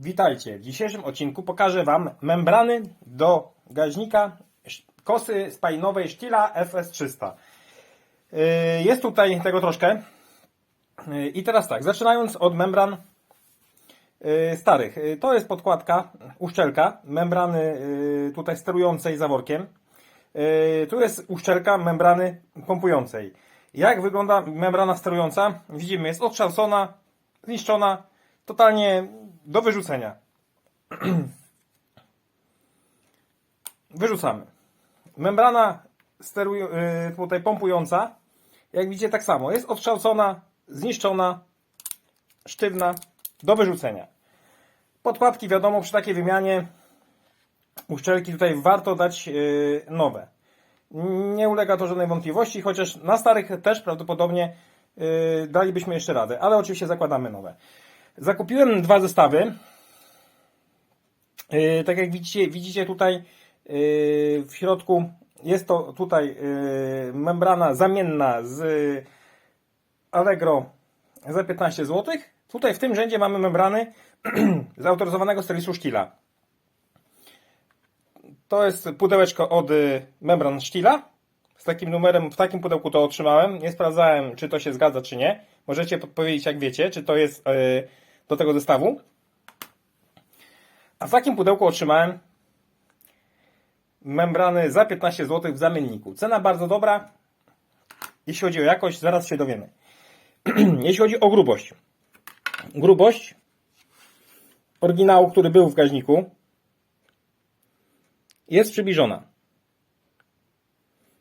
Witajcie. W dzisiejszym odcinku pokażę Wam membrany do gaźnika kosy spalinowej Stila FS300. Yy, Jest tutaj tego troszkę. Yy, I teraz tak, zaczynając od membran yy, starych. To jest podkładka, uszczelka membrany tutaj sterującej zaworkiem. Tu jest uszczelka membrany pompującej. Jak wygląda membrana sterująca? Widzimy, jest otrząsona, zniszczona, totalnie do wyrzucenia. Wyrzucamy. Membrana steruj, yy, tutaj pompująca, jak widzicie tak samo, jest otrząsona, zniszczona, sztywna, do wyrzucenia. Podkładki wiadomo, przy takiej wymianie uszczelki tutaj warto dać yy, nowe. Nie ulega to żadnej wątpliwości, chociaż na starych też prawdopodobnie yy, dalibyśmy jeszcze radę, ale oczywiście zakładamy nowe. Zakupiłem dwa zestawy. Yy, tak jak widzicie, widzicie tutaj yy, w środku jest to tutaj yy, membrana zamienna z Allegro za 15 zł. Tutaj w tym rzędzie mamy membrany z autoryzowanego serwisu Stila. To jest pudełeczko od y, membran Stila. Z takim numerem, w takim pudełku to otrzymałem. Nie sprawdzałem, czy to się zgadza, czy nie. Możecie podpowiedzieć, jak wiecie, czy to jest y, do tego zestawu. A w takim pudełku otrzymałem membrany za 15 zł w zamienniku. Cena bardzo dobra. Jeśli chodzi o jakość, zaraz się dowiemy. Jeśli chodzi o grubość. Grubość oryginału, który był w gaźniku, jest przybliżona.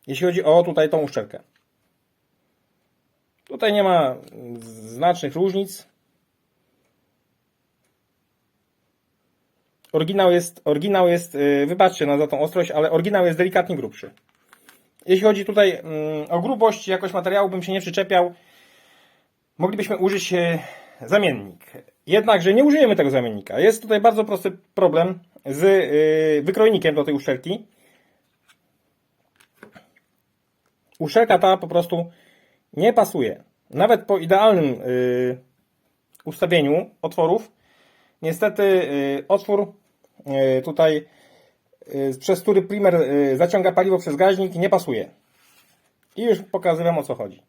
Jeśli chodzi o tutaj tą uszczelkę. Tutaj nie ma znacznych różnic. Oryginał jest, oryginał jest, yy, wybaczcie na za tą ostrość, ale oryginał jest delikatnie grubszy. Jeśli chodzi tutaj mm, o grubość, jakość materiału bym się nie przyczepiał. Moglibyśmy użyć e, zamiennik. Jednakże nie użyjemy tego zamiennika. Jest tutaj bardzo prosty problem z y, wykrojnikiem do tej uszczelki. Uszczelka ta po prostu nie pasuje. Nawet po idealnym y, ustawieniu otworów, niestety y, otwór y, tutaj, y, przez który primer y, zaciąga paliwo przez gaźnik, nie pasuje. I już pokazywam o co chodzi.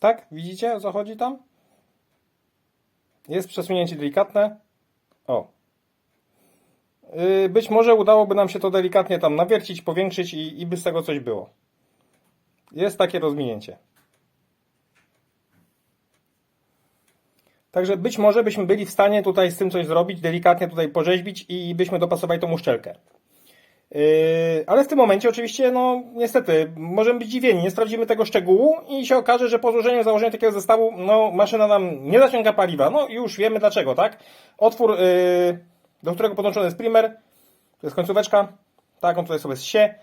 Tak? Widzicie o co chodzi tam? Jest przesunięcie delikatne. O. Yy, Być może udałoby nam się to delikatnie tam nawiercić, powiększyć i, i by z tego coś było. Jest takie rozwinięcie. Także być może byśmy byli w stanie tutaj z tym coś zrobić, delikatnie tutaj porzeźbić i byśmy dopasowali tą uszczelkę. Yy, ale w tym momencie oczywiście, no niestety, możemy być dziwieni, nie sprawdzimy tego szczegółu i się okaże, że po złożeniu, założeniu takiego zestawu, no maszyna nam nie zaciąga paliwa. No już wiemy dlaczego, tak? Otwór, yy, do którego podłączony jest primer, to jest końcóweczka, tak, on tutaj sobie się,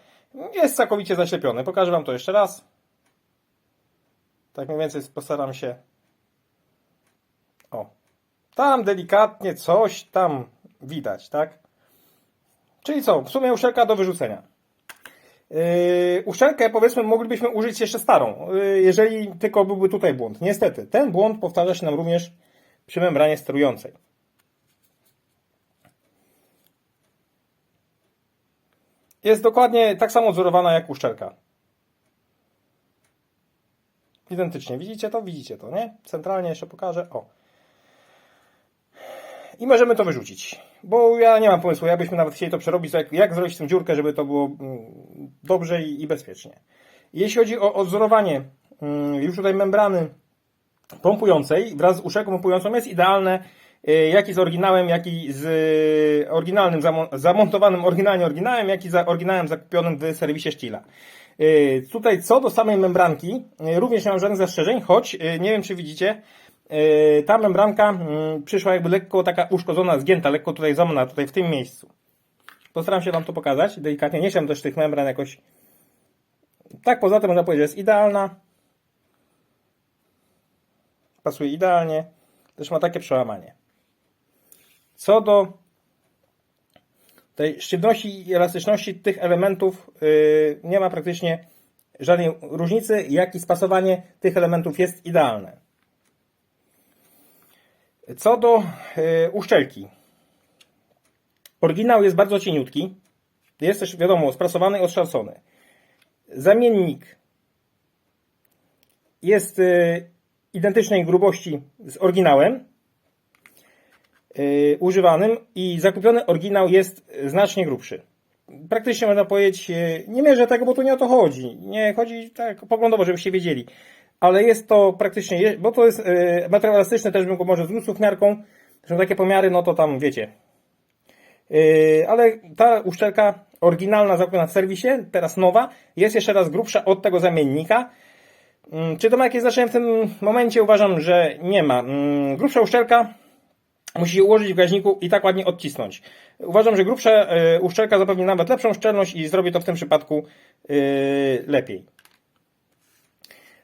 jest całkowicie zaślepiony. Pokażę Wam to jeszcze raz. Tak mniej więcej postaram się. O. Tam delikatnie coś tam widać, tak? Czyli co? W sumie uszczelka do wyrzucenia. Yy, powiedzmy moglibyśmy użyć jeszcze starą, yy, jeżeli tylko byłby tutaj błąd. Niestety, ten błąd powtarza się nam również przy membranie sterującej. Jest dokładnie tak samo odzorowana jak uszczelka. Identycznie. Widzicie to? Widzicie to, nie? Centralnie jeszcze pokażę. O. I możemy to wyrzucić. Bo ja nie mam pomysłu, jakbyśmy nawet chcieli to przerobić, jak, jak zrobić tę dziurkę, żeby to było mm, dobrze i, i bezpiecznie. Jeśli chodzi o odzorowanie mm, już tutaj membrany pompującej wraz z uszczelką pompującą jest idealne, jak i z oryginałem, jak i z y, oryginalnym, zamo- zamontowanym oryginalnie oryginałem, jak i za oryginałem zakupionym w serwisie Stila. Y, Tutaj co do samej membranki, y, również nie mam żadnych zastrzeżeń, choć y, nie wiem czy widzicie, y, ta membranka mm, przyszła jakby lekko taka uszkodzona, zgięta, lekko tutaj złamana, tutaj w tym miejscu. Postaram się Wam to pokazać delikatnie, nie chciałem też tych membran jakoś... Tak poza tym można powiedzieć, że jest idealna. Pasuje idealnie. Też ma takie przełamanie. Co do tej sztywności i elastyczności tych elementów yy, nie ma praktycznie żadnej różnicy, jak i spasowanie tych elementów jest idealne. Co do yy, uszczelki. Oryginał jest bardzo cieniutki. Jest też, wiadomo, sprasowany i odszalcony. Zamiennik jest yy, identycznej grubości z oryginałem yy, używanym i zakupiony oryginał jest znacznie grubszy. Praktycznie można powiedzieć, yy, nie mierzę tego, bo tu nie o to chodzi. Nie chodzi tak poglądowo, żebyście wiedzieli. Ale jest to praktycznie, bo to jest yy, materiał elastyczny, też bym go może zniósł miarką. Są takie pomiary, no to tam wiecie. Yy, ale ta uszczelka oryginalna zakupiona w serwisie, teraz nowa, jest jeszcze raz grubsza od tego zamiennika. Mm, Czy to ma jakieś znaczenie w tym momencie? Uważam, że nie ma. Mm, Grubsza uszczelka musi się ułożyć w gaźniku i tak ładnie odcisnąć. Uważam, że grubsza e, uszczelka zapewni nawet lepszą szczelność i zrobi to w tym przypadku e, lepiej.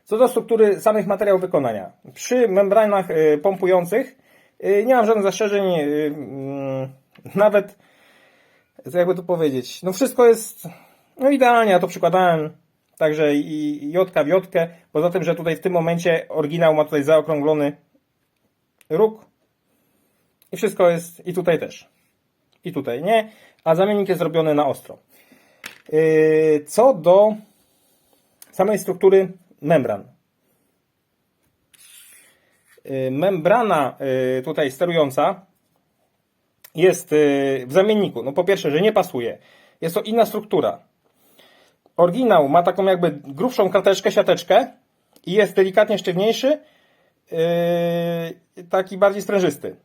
Co do struktury samych materiałów wykonania. Przy membranach e, pompujących nie mam żadnych zastrzeżeń. mm, Nawet, jakby tu powiedzieć, no wszystko jest no idealnie, ja to przykładałem także i jodka w jodkę. Poza tym, że tutaj w tym momencie oryginał ma tutaj zaokrąglony róg i wszystko jest, i tutaj też. I tutaj nie, a zamiennik jest zrobiony na ostro. Yy, Co do samej struktury membran. Yy, Membrana yy, tutaj sterująca jest w zamienniku. No po pierwsze, że nie pasuje. Jest to inna struktura. Oryginał ma taką jakby grubszą krateczkę, siateczkę i jest delikatnie sztywniejszy, taki bardziej sprężysty.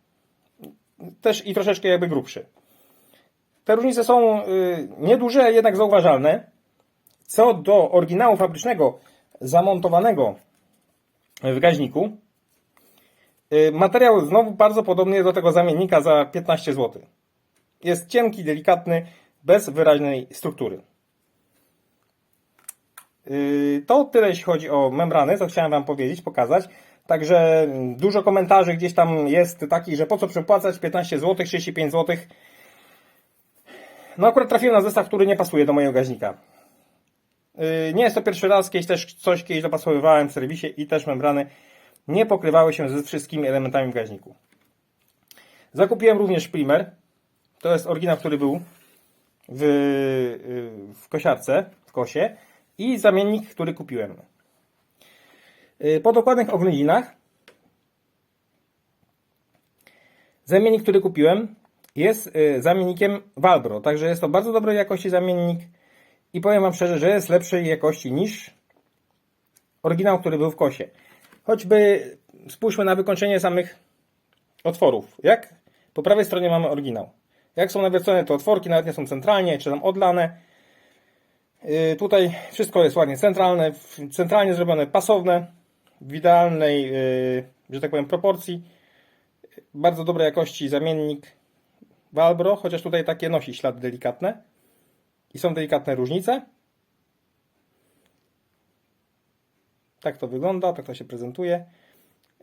Też i troszeczkę jakby grubszy. Te różnice są yy, nieduże, jednak zauważalne. Co do oryginału fabrycznego zamontowanego w gaźniku, yy, materiał znowu bardzo podobny jest do tego zamiennika za 15 zł. Jest cienki, delikatny, bez wyraźnej struktury. Yy, To tyle, jeśli chodzi o membrany, co chciałem Wam powiedzieć, pokazać. Także dużo komentarzy gdzieś tam jest takich, że po co przepłacać 15 zł, 35 zł. No akurat trafiłem na zestaw, który nie pasuje do mojego gaźnika. Yy, Nie jest to pierwszy raz, kiedyś też coś kiedyś dopasowywałem w serwisie i też membrany nie pokrywały się ze wszystkimi elementami w gaźniku. Zakupiłem również primer. To jest oryginał, który był w, yy, w kosiarce, w kosie i zamiennik, który kupiłem. Yy, Po dokładnych oględzinach zamiennik, który kupiłem jest yy, zamiennikiem Valbro, także jest to bardzo dobrej jakości zamiennik i powiem Wam szczerze, że jest lepszej jakości niż oryginał, który był w kosie. Choćby spójrzmy na wykończenie samych otworów. Jak po prawej stronie mamy oryginał. Jak są nawiercone te otworki, nawet nie są centralnie, czy tam odlane. Yy, Tutaj wszystko jest ładnie centralne, centralnie zrobione, pasowne, w idealnej, yy, że tak powiem, proporcji. Bardzo dobrej jakości zamiennik Valbro, chociaż tutaj takie nosi ślady delikatne. I są delikatne różnice. Tak to wygląda, tak to się prezentuje.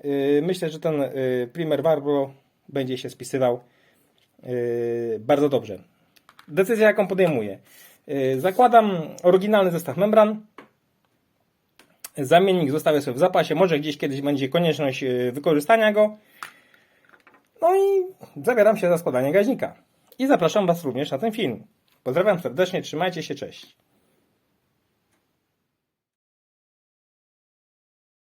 Yy, Myślę, że ten yy, primer Valbro będzie się spisywał bardzo dobrze. Decyzja, jaką podejmuję. Zakładam oryginalny zestaw membran. Zamiennik zostawię sobie w zapasie. Może gdzieś kiedyś będzie konieczność yy, wykorzystania go. No i zabieram się za składanie gaźnika. I zapraszam Was również na ten film. Pozdrawiam serdecznie, trzymajcie się, cześć.